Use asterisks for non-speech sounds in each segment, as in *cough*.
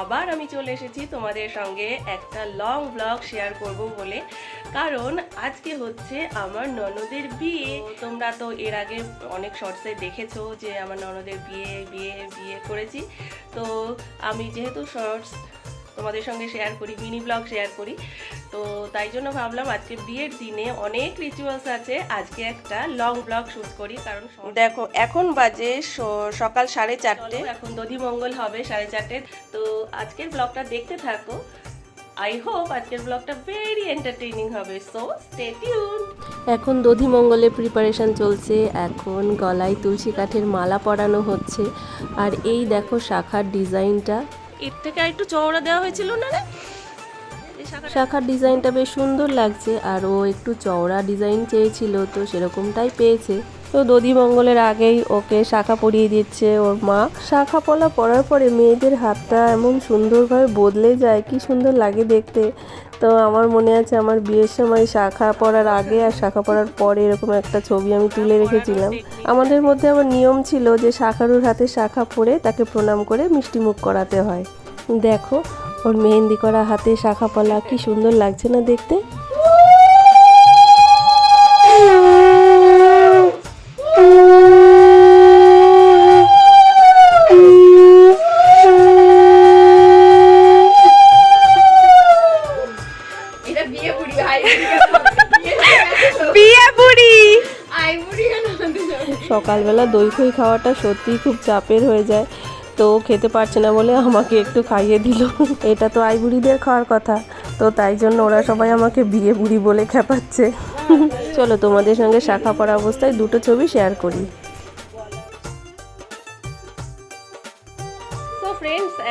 আবার আমি চলে এসেছি তোমাদের সঙ্গে একটা লং ব্লগ শেয়ার করব বলে। কারণ আজকে হচ্ছে আমার ননদের বিয়ে। তোমরা তো এর আগে অনেক শর্টসে দেখেছ যে আমার ননদের বিয়ে বিয়ে বিয়ে করেছি। তো আমি যেহেতু শর্টস তোমাদের সঙ্গে শেয়ার করি মিনি ব্লগ শেয়ার করি তো তাই জন্য ভাবলাম আজকে বিয়ের দিনে অনেক রিচুয়ালস আছে। আজকে একটা লং ব্লগ শুট করি কারণ দেখো এখন বাজে স- সকাল সাড়ে চারটে। এখন দধিমঙ্গল হবে সাড়ে চারটে তো আজকের ব্লগটা দেখতে থাকো। আই হোপ আজকের ব্লগটা ভেরি এন্টারটেইনিং হবে। সো স্টে টিউন এখন দধি দধিমঙ্গলে প্রিপারেশন চলছে। এখন গলায় তুলসী কাঠের মালা পরানো হচ্ছে। আর এই দেখো শাখার ডিজাইনটা এর থেকে একটু চওড়া দেওয়া হয়েছিল না রে? শাখার ডিজাইনটা বেশ সুন্দর লাগছে আর ও একটু চওড়া ডিজাইন চেয়েছিল, তো সেরকমটাই পেয়েছে। তো দধি মঙ্গলের আগেই ওকে শাখা পরিয়ে দিচ্ছে ওর মা। শাখা পলা পরার পরে মেয়েদের হাতটা এমন সুন্দরভাবে বদলে যায়, কি সুন্দর লাগে দেখতে। তো আমার মনে আছে আমার বিয়ের সময় শাখা পরার আগে আর শাখা পরার পরে এরকম একটা ছবি আমি তুলে রেখেছিলাম। আমাদের মধ্যে আবার নিয়ম ছিল যে শাখারুর হাতে শাখা পরে তাকে প্রণাম করে মিষ্টি মুখ করাতে হয়। দেখো ওর মেহেন্দি করা হাতে শাখা পলা কি সুন্দর লাগছে না দেখতে? সকালবেলা দই খই খাওয়াটা সত্যিই খুব চাপের হয়ে যায়। তো খেতে পারছে না বলে আমাকে একটু খাইয়ে দিল। এটা তো আই বুড়িদের খাওয়ার কথা। তো তাই জন্য ওরা সবাই আমাকে বিয়ে বুড়ি বলে খেপাচ্ছে। চলো তোমাদের সঙ্গে শাখা পড়া অবস্থায় দুটো ছবি শেয়ার করি।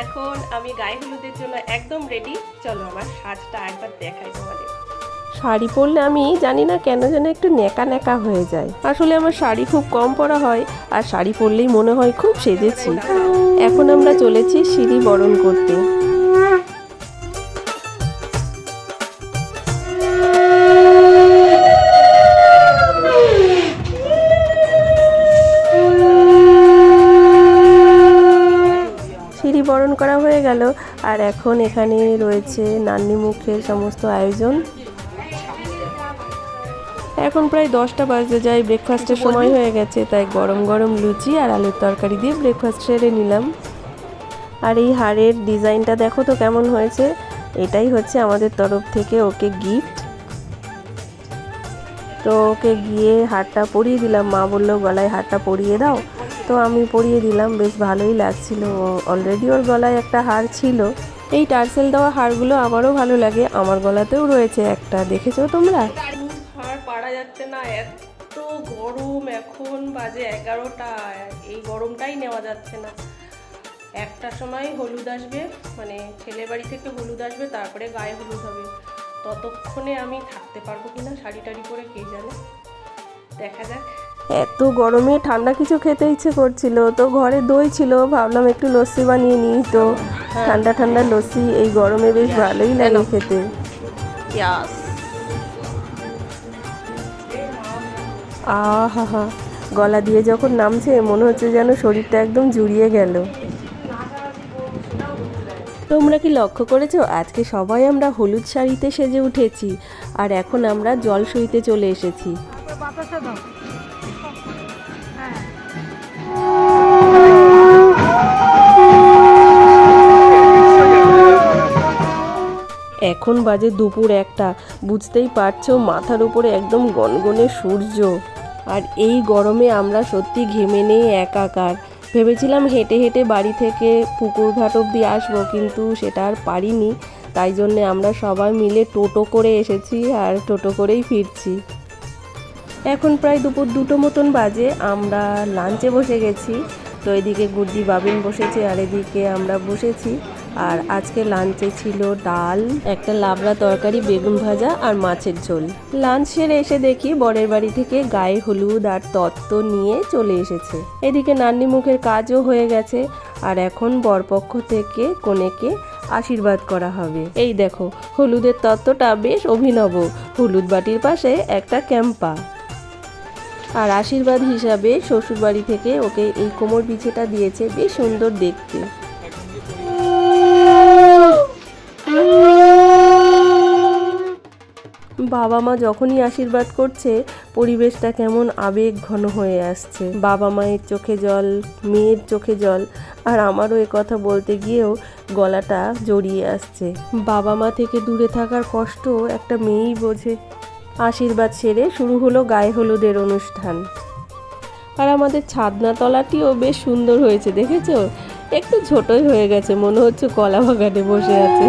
এখন আমি গায়ে হলুদের জন্য একদম রেডি চলো আমার সাজটা একবার দেখাই তোমাদের। শাড়ি পরলে আমি জানি না কেন যেন একটু নেকা নেকা হয়ে যায়। আসলে আমার শাড়ি খুব কম পরা হয় আর শাড়ি পরলেই মনে হয় খুব সেজেছি। এখন আমরা চলেছি সিঁড়ি বরণ করতে। বরণ করা হয়ে গেল। আর এখন এখানে রয়েছে নান্নি মুখের সমস্ত আয়োজন। এখন প্রায় দশটা বাজতে যায় ব্রেকফাস্টের সময় হয়ে গেছে তাই গরম গরম লুচি আর আলুর তরকারি দিয়ে ব্রেকফাস্ট সেরে নিলাম। আর এই হারের ডিজাইনটা দেখো তো কেমন হয়েছে এটাই হচ্ছে আমাদের তরফ থেকে ওকে গিফট তো ওকে গিয়ে হারটা পরিয়ে দিলাম মা বলল গলায় হারটা পরিয়ে দাও। তো আমি পরিয়ে দিলাম বেশ ভালোই লাগছিল। অলরেডি ওর গলায় একটা হার ছিল। এই টার্সেল দেওয়া হারগুলো আমারও ভালো লাগে আমার গলাতেও রয়েছে একটা দেখেছ তোমরা? যাচ্ছে না এত গরম এখন বাজে এগারোটা এই গরমটাই নেওয়া যাচ্ছে না। একটা সময় হলুদ আসবে মানে ছেলে বাড়ি থেকে হলুদ আসবে তারপরে গায়ে হলুদ হবে। ততক্ষণে আমি থাকতে পারব কিনা শাড়ি টাড়ি পরে কে জানে? দেখা যাক। এত গরমে ঠান্ডা কিছু খেতে ইচ্ছে করছিল তো ঘরে দই ছিল ভাবলাম একটু লস্যি বানিয়ে নিই তো। ঠান্ডা ঠান্ডা লস্যি এই গরমে বেশ ভালোই লাগে খেতে। আহা গলা দিয়ে যখন নামছে, মনে হচ্ছে যেন শরীরটা একদম জুড়িয়ে গেল। তোমরা কি লক্ষ্য করেছ? আজকে সবাই আমরা হলুদ শাড়িতে সেজে উঠেছি, আর এখন আমরা জল সইতে চলে এসেছি। এখন বাজে দুপুর একটা, বুঝতেই পারছ মাথার উপরে একদম গনগনে সূর্য। আর এই গরমে আমরা সত্যি ঘেমে নেই একাকার। ভেবেছিলাম হেঁটে হেঁটে বাড়ি থেকে পুকুর ঘাট অবধি আসব, কিন্তু সেটা আর পারিনি। তাই জন্যে আমরা সবাই মিলে টোটো করে এসেছি আর টোটো করেই ফিরছি। এখন প্রায় দুপুর দুটো মতন বাজে, আমরা লাঞ্চে বসে গেছি। তো এদিকে গুড্ডি বাবিন বসেছে আর এদিকে আমরা বসেছি। আর আজকে লাঞ্চে ছিল ডাল, একটা লাবড়া তরকারি, বেগুন ভাজা আর মাছের ঝোল। লাঞ্চ সেরে এসে দেখি বরের বাড়ি থেকে গায়ে হলুদ আর তত্ত্ব নিয়ে চলে এসেছে। এদিকে নান্নি মুখের কাজও হয়ে গেছে আর এখন বরপক্ষ থেকে কনেকে আশীর্বাদ করা হবে। এই দেখো, হলুদের তত্ত্বটা বেশ অভিনব। হলুদ বাটির পাশে একটা ক্যাম্পা। আর আশীর্বাদ হিসাবে শ্বশুরবাড়ি থেকে ওকে এই কোমর বিছেটা দিয়েছে বেশ সুন্দর দেখতে। বাবা মা যখনই আশীর্বাদ করছে, পরিবেশটা কেমন আবেগ ঘন হয়ে আসছে। বাবা মায়ের চোখে জল, মেয়ের চোখে জল, আর আমারও এ কথা বলতে গিয়েও গলাটা জড়িয়ে আসছে। বাবা মা থেকে দূরে থাকার কষ্ট একটা মেয়েই বোঝে। আশীর্বাদ সেরে শুরু হলো গায়ে হলুদের অনুষ্ঠান। আর আমাদের ছাদনা তলাটিও বেশ সুন্দর হয়েছে, দেখেছ? একটু ছোটই হয়ে গেছে, মনে হচ্ছে কলা বাগানে বসে আছে।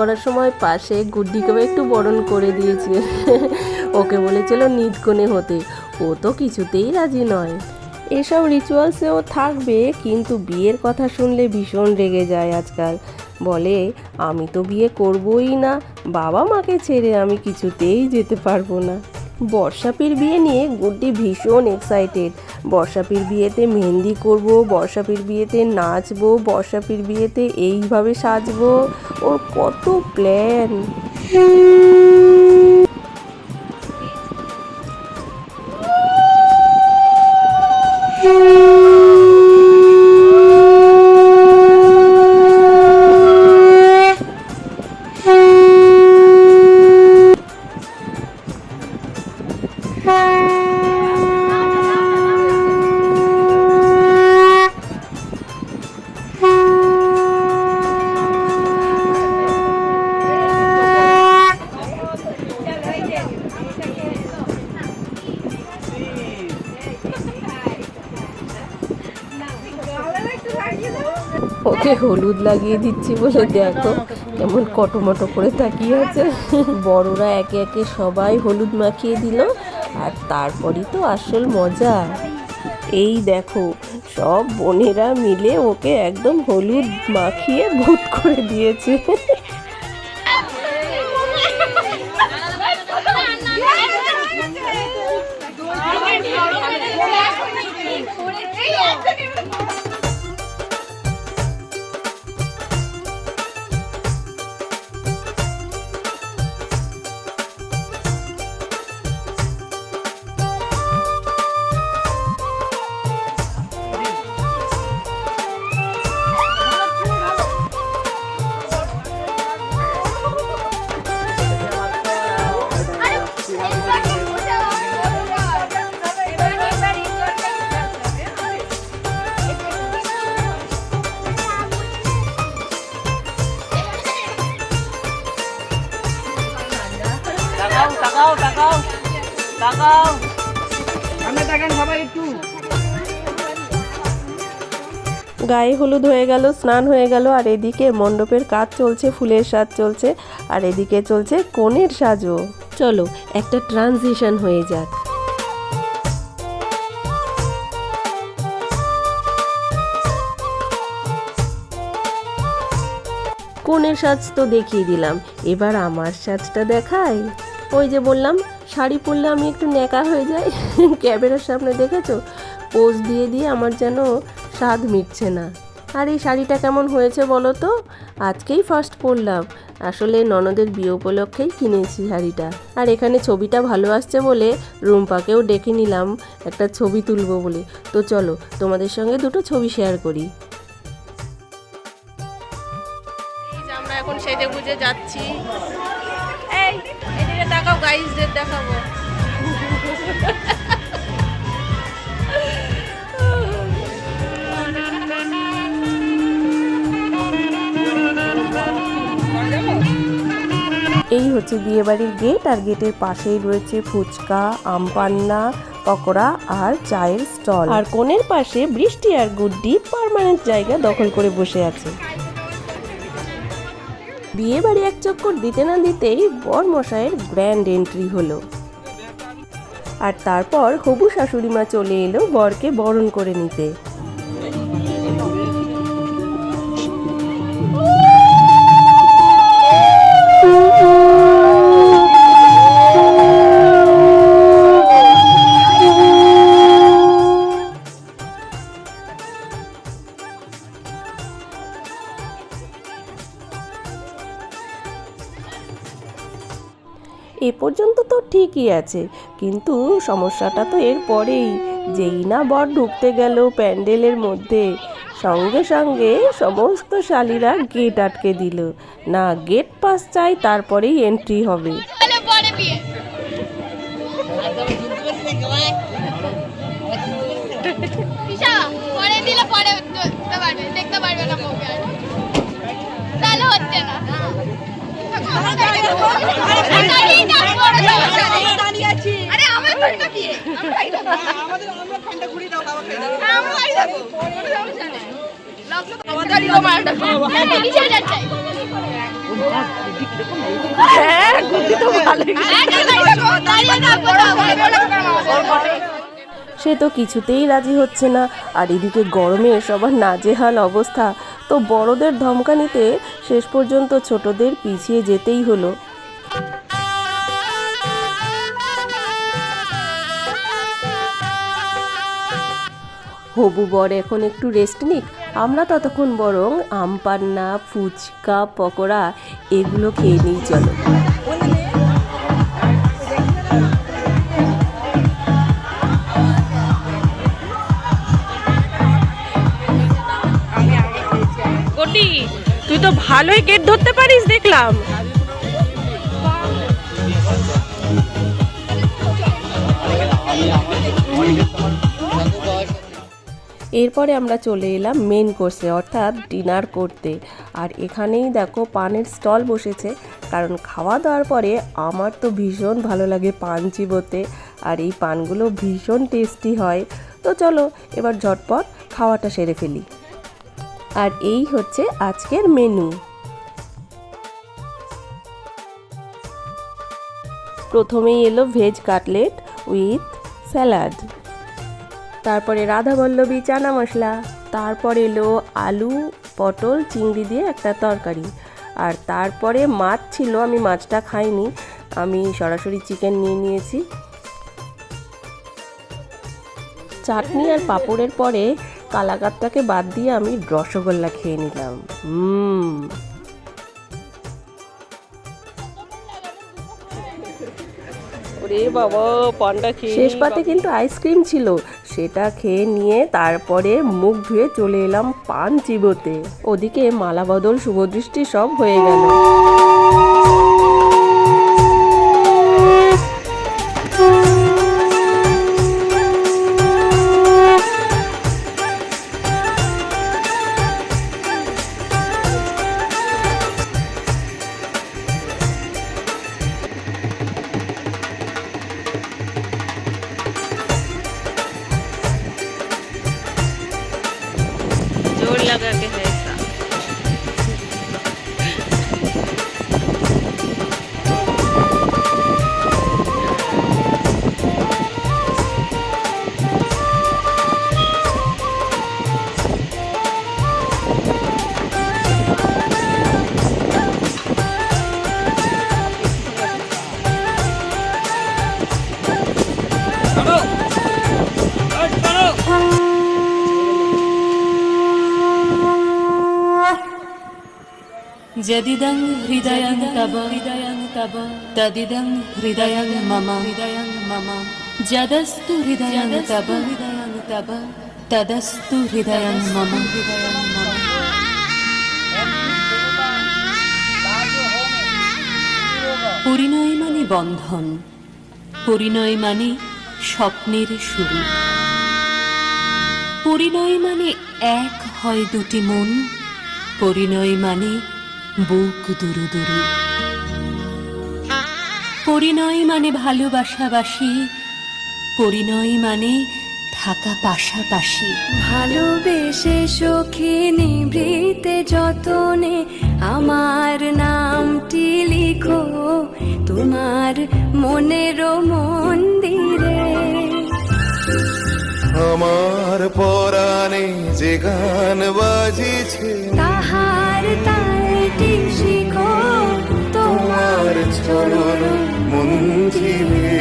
করার সময় পাশে গুড্ডিকেও একটু বরণ করে দিয়েছে ওকে বলেছিল, নিদকনে হতে। ও তো কিছুতেই রাজি নয়। এসব রিচুয়ালসেও থাকবে, কিন্তু বিয়ের কথা শুনলে ভীষণ রেগে যায় আজকাল। বলে, আমি তো বিয়ে করবই না, বাবা মাকে ছেড়ে আমি কিছুতেই যেতে পারব না। বর্ষাপির বিয়ে নিয়ে গুড্ডি ভীষণ এক্সাইটেড বর্ষাপির বিয়েতে মেহেন্দি করব, বর্ষাপির বিয়েতে নাচবো, বর্ষাপির বিয়েতে এইভাবে সাজবো। ওর কত প্ল্যান ওকে হলুদ লাগিয়ে দিচ্ছি বলে দেখো কেমন কটোমটো করে তাকিয়ে আছে। বড়রা একে একে সবাই হলুদ মাখিয়ে দিল আর তারপরই তো আসল মজা। এই দেখো, সব বোনেরা মিলে ওকে একদম হলুদ মাখিয়ে ভূত করে দিয়েছে। তাকাও সামনে তাকান সবাই একটু। গায়ে হলুদ হয়ে গেল স্নান হয়ে গেল আর এদিকে মণ্ডপের কাজ চলছে ফুলের সাজ চলছে আর এদিকে চলছে কনের সাজও। চলো একটা ট্রানজিশন হয়ে যাক। কনের সাজ তো দেখিয়ে দিলাম এবার আমার সাজটা দেখাই। ওই যে বললাম শাড়ি পরলে আমি একটু ন্যাকা হয়ে যাই। *laughs* ক্যামেরার সামনে দেখেছ? পোজ দিয়ে দিয়ে আমার যেন স্বাদ মিটছে না। আর এই শাড়িটা কেমন হয়েছে বলো তো? আজকেই ফার্স্ট পরলাম। আসলে ননদের বিয়ে উপলক্ষেই কিনেছি শাড়িটা। আর এখানে ছবিটা ভালো আসছে বলে রুম্পাকেও ডেকে নিলাম। একটা ছবি তুলবো বলে। তো চলো, তোমাদের সঙ্গে দুটো ছবি শেয়ার করি। এখন সেজে বুঝে যাচ্ছি দেখাও গাইজদের দেখাবো। এই হচ্ছে বিয়েবাড়ির গেট আর গেটের পাশেই রয়েছে ফুচকা আমপান্না পকোড়া আর চায়ের স্টল আর কোণের পাশে বৃষ্টি আর গুড্ডি পারমানেন্ট জায়গা দখল করে বসে আছে। বিয়ে বাড়ি এক চক্কর দিতে না দিতেই বর মশাইয়ের গ্র্যান্ড এন্ট্রি হলো। আর তারপর হবু শাশুড়ি মা চলে এলো বরকে বরণ করে নিতে। এ পর্যন্ত তো ঠিকই আছে। কিন্তু সমস্যাটা তো এর পরেই। যেই না বর ঢুকতে গেল প্যান্ডেলের মধ্যে, সঙ্গে সঙ্গে সমস্ত শালিরা গেট আটকে দিল। না গেট পাস চাই, তারপরেই এন্ট্রি হবে। তাহলে পরে সে তো কিছুতেই রাজি হচ্ছে না। আর এদিকে গরমে সবার নাজেহাল অবস্থা। তো বড়দের ধমকানিতে শেষ পর্যন্ত ছোটদের পিছিয়ে যেতেই হলো। হবু বর এখন একটু রেস্ট নিক। আমরা ততক্ষণ বরং আম পান্না ফুচকা পকোড়া এগুলো খেয়ে নিই চলো। তুই তো ভালোই গেট ধরতে পারিস দেখলাম। এরপরে আমরা চলে এলাম মেন কোর্সে অর্থাৎ ডিনার করতে। আর এখানেই দেখো পানের স্টল বসেছে, কারণ খাওয়া দাওয়ার পরে আমার তো ভীষণ ভালো লাগে পান চিবোতে, আর এই পানগুলো ভীষণ টেস্টি হয়। তো চলো, এবার ঝটপট খাওয়াটা সেরে ফেলি। আর এই হচ্ছে আজকের মেনু প্রথমেই এলো ভেজ কাটলেট উইথ স্যালাড তারপরে রাধাবল্লভী চানা মশলা তারপর এলো আলু পটল চিংড়ি দিয়ে একটা তরকারি। আর তারপরে মাছ ছিল আমি মাছটা খাইনি আমি সরাসরি চিকেন নিয়ে নিয়েছি। চাটনি আর পাঁপড়ের পরে কালাকাতটাকে বাদ দিয়ে আমি রসগোল্লা খেয়ে নিলাম। হুম শেষ পাতে কিন্তু আইসক্রিম ছিল। সেটা খেয়ে নিয়ে তারপরে মুখ ধুয়ে চলে এলাম পান চিবোতে ওদিকে মালাবদল শুভদৃষ্টি সব হয়ে গেল। যদিদং হৃদয়ং তব হৃদয়ং তব তদিদং হৃদয়ং মম হৃদয়ং মম যদস্তু হৃদয়ং তব হৃদয়ং তব তদস্তু হৃদয়ং মম হৃদয়ং পরিণয় মানে বন্ধন পরিণয় মানে স্বপ্নের শুরু। পরিণয় মানে এক হয় দুটি মন, পরিণয় মানে বুক দুরু দুরু। পরিণয় মানে ভালোবাসাবাসি পরিণয় মানে থাকা পাশাপাশি। ভালোবেসে সখী নিভৃতে যতনে আমার নামটি লিখো তোমার মনের মন্দিরে। আমার পরাণে যে গান বাজিছে তাহার শিখো তোমার চরণ মঞ্জিলে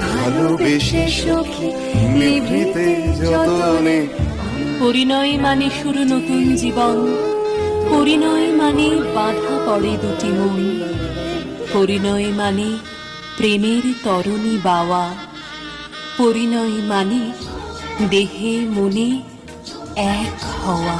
ভালোবেসে সখী নিভৃতে যতনে পরিণয় মানে শুরু নতুন জীবন। পরিণয় মানে বাধা পড়ে দুটি মন। পরিণয় মানে প্রেমের তরণী বাওয়া। পরিণয় মানে দেহে মনে এক হওয়া।